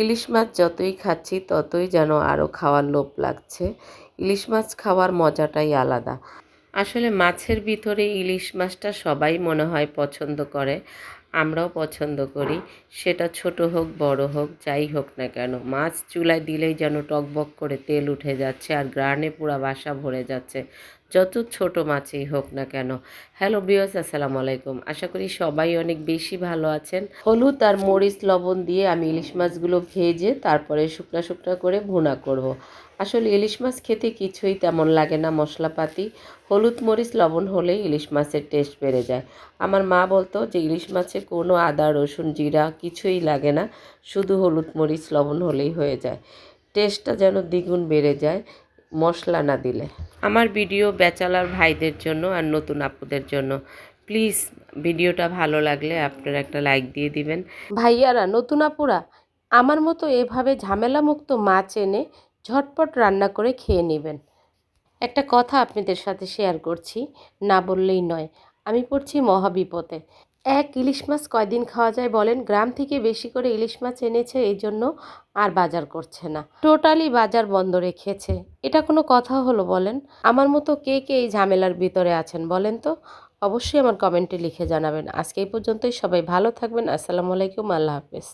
ইলিশ মাছ যতই খাচ্ছি, ততই যেন আরও খাওয়ার লোভ লাগছে। ইলিশ মাছ খাওয়ার মজাটাই আলাদা। আসলে মাছের ভিতরে ইলিশ মাছটা সবাই মনে হয় পছন্দ করে, আমরাও পছন্দ করি। সেটা ছোট হোক, বড় হোক, যাই হোক না কেন, মাছ চুলায় দিলেই যেন টকবক করে তেল উঠে যাচ্ছে আর গ্রানে পুরা বাসা ভরে যাচ্ছে, যত ছোট মাছই হোক না কেন। হ্যালো বিয়স আসসালামু আলাইকুম। আশা করি সবাই অনেক বেশি ভালো আছেন। হলুদ আর মরিচ লবণ দিয়ে আমি ইলিশ মাছগুলো ভেজে তারপরে শুকনা শুকনা করে ভুনা করব। আসলে ইলিশ মাছ খেতে কিছুই তেমন লাগে না, মশলাপাতি। হলুদ মরিচ, লবণ হলেই ইলিশ মাছের টেস্ট বেড়ে যায়। আমার মা বলতো যে, ইলিশ মাছে কোনো আদা, রসুন, জিরা কিছুই লাগে না, শুধু হলুদ মরিচ, লবণ হলেই হয়ে যায়। টেস্টটা যেন দ্বিগুণ বেড়ে যায়, মশলা না দিলে। আমার ভিডিও বেচালার ভাইদের জন্য আর নতুন আপুদের জন্য। প্লিজ, ভিডিওটা ভালো লাগলে আপনারা একটা লাইক দিয়ে দিবেন। ভাইয়ারা, নতুন আপুরা, আমার মতো এভাবে ঝামেলামুক্ত মাছ এনে ঝটপট রান্না করে খেয়ে নেবেন। একটা কথা আপনাদের সাথে শেয়ার করছি, না বললেই নয়। আমি পড়ছি মহাবিপদে। এক ইলিশ মাছ কয়দিন খাওয়া যায় বলেন? গ্রাম থেকে বেশি করে ইলিশ মাছ এনেছে, এই জন্য আর বাজার করছে না। টোটালি বাজার বন্ধ রেখেছে। এটা কোনো কথা হলো বলেন? আমার মতো কে কে এই ঝামেলার ভিতরে আছেন বলেন তো? অবশ্যই আমার কমেন্টে লিখে জানাবেন। আজকে এই পর্যন্তই। সবাই ভালো থাকবেন। আসসালামু আলাইকুম। আল্লাহ হাফেজ।